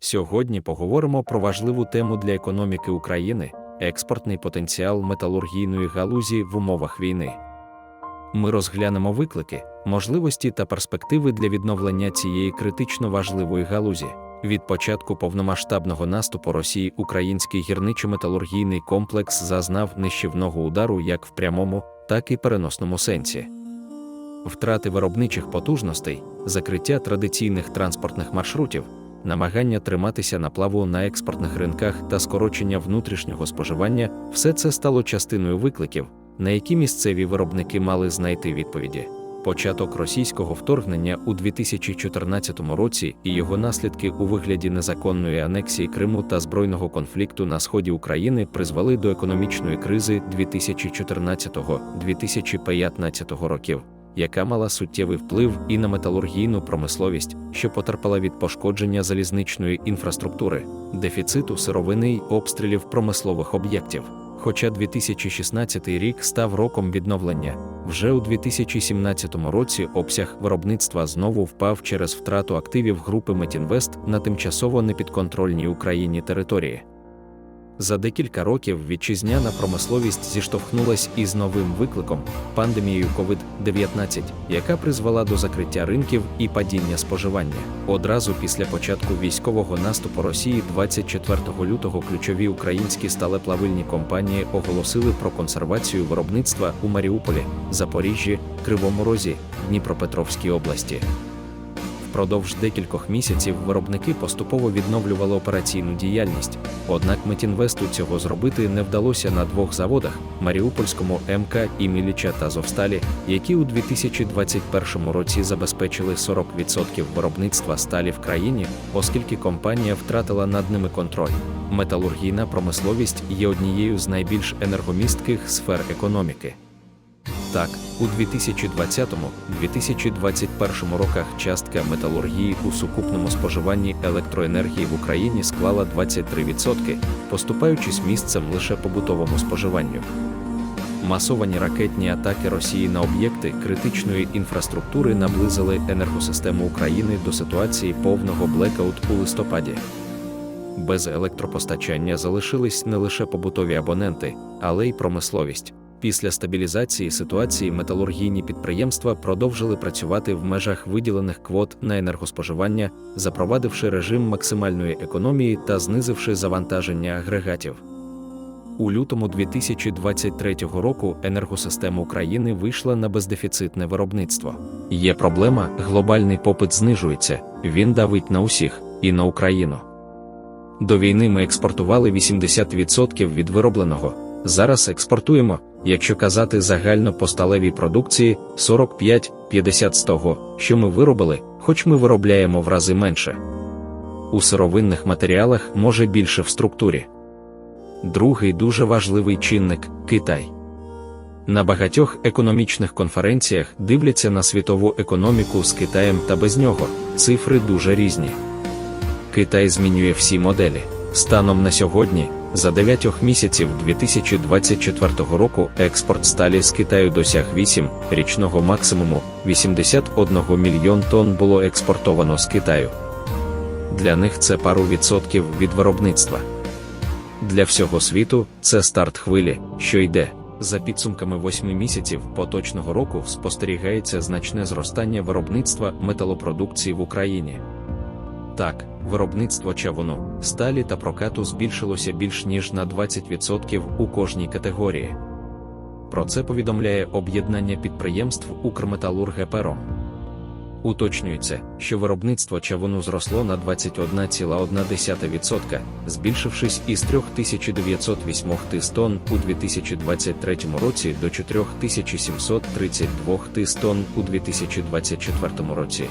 Сьогодні поговоримо про важливу тему для економіки України експортний потенціал металургійної галузі в умовах війни. Ми розглянемо виклики, можливості та перспективи для відновлення цієї критично важливої галузі. Від початку повномасштабного наступу Росії український гірничо-металургійний комплекс зазнав нищівного удару як в прямому, так і переносному сенсі. Втрати виробничих потужностей, закриття традиційних транспортних маршрутів, намагання триматися на плаву на експортних ринках та скорочення внутрішнього споживання все це стало частиною викликів, на які місцеві виробники мали знайти відповіді. Початок російського вторгнення у 2014 році і його наслідки у вигляді незаконної анексії Криму та збройного конфлікту на сході України призвели до економічної кризи 2014-2015 років яка мала суттєвий вплив і на металургійну промисловість, що потерпала від пошкодження залізничної інфраструктури, дефіциту сировини й обстрілів промислових об'єктів. Хоча 2016 рік став роком відновлення, вже у 2017 році обсяг виробництва знову впав через втрату активів групи Метінвест на тимчасово непідконтрольній Україні території. За декілька років вітчизняна промисловість зіштовхнулась із новим викликом пандемією COVID-19, яка призвела до закриття ринків і падіння споживання. Одразу після початку військового наступу Росії 24 лютого ключові українські сталеплавильні компанії оголосили про консервацію виробництва у Маріуполі, Запоріжжі, Кривому Розі, Дніпропетровській області. Впродовж декількох місяців виробники поступово відновлювали операційну діяльність. Однак Метінвесту цього зробити не вдалося на двох заводах Маріупольському МК і Міліча та Зовсталі, які у 2021 році забезпечили 40% виробництва сталі в країні, оскільки компанія втратила над ними контроль. Металургійна промисловість є однією з найбільш енергомістких сфер економіки. Так, у 2020-2021 роках частка металургії у сукупному споживанні електроенергії в Україні склала 23%, поступаючись місцем лише побутовому споживанню. Масовані ракетні атаки Росії на об'єкти критичної інфраструктури наблизили енергосистему України до ситуації повного блекаут у листопаді. Без електропостачання залишились не лише побутові абоненти, але й промисловість. Після стабілізації ситуації металургійні підприємства продовжили працювати в межах виділених квот на енергоспоживання, запровадивши режим максимальної економії та знизивши завантаження агрегатів. У лютому 2023 року енергосистема України вийшла на бездефіцитне виробництво. Є проблема, глобальний попит знижується, він давить на усіх, і на Україну. До війни ми експортували 80% від виробленого. Зараз експортуємо, якщо казати загально по сталевій продукції, 45-50 з того, що ми виробили, хоч ми виробляємо в рази менше. У сировинних матеріалах може більше в структурі. Другий дуже важливий чинник Китай. На багатьох економічних конференціях дивляться на світову економіку з Китаєм та без нього, цифри дуже різні. Китай змінює всі моделі. Станом на сьогодні, за 9 місяців 2024 року експорт сталі з Китаю досяг 8 річного максимуму 81 мільйон тонн було експортовано з Китаю. Для них це пару відсотків від виробництва. Для всього світу це старт хвилі, що йде. За підсумками 8 місяців поточного року спостерігається значне зростання виробництва металопродукції в Україні. Так, виробництво чавуну, сталі та прокату збільшилося більш ніж на 20% у кожній категорії. Про це повідомляє об'єднання підприємств Укрметалургепером. Уточнюється, що виробництво чавуну зросло на 21,1%, збільшившись із 3908 тис тонн у 2023 році до 4732 тис тонн у 2024 році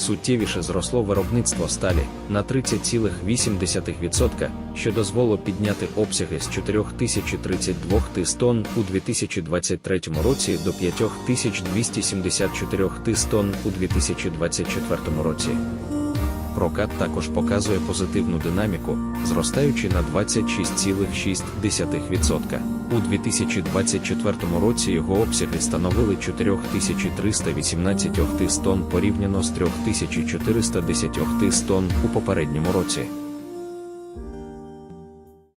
суттєвіше зросло виробництво сталі на 30,8%, що дозволило підняти обсяги з 4032 тис тонн у 2023 році до 5274 тис тонн у 2024 році. Прокат також показує позитивну динаміку, зростаючи на 26,6%. У 2024 році його обсяги становили 4318 тонн порівняно з 3410 тонн у попередньому році.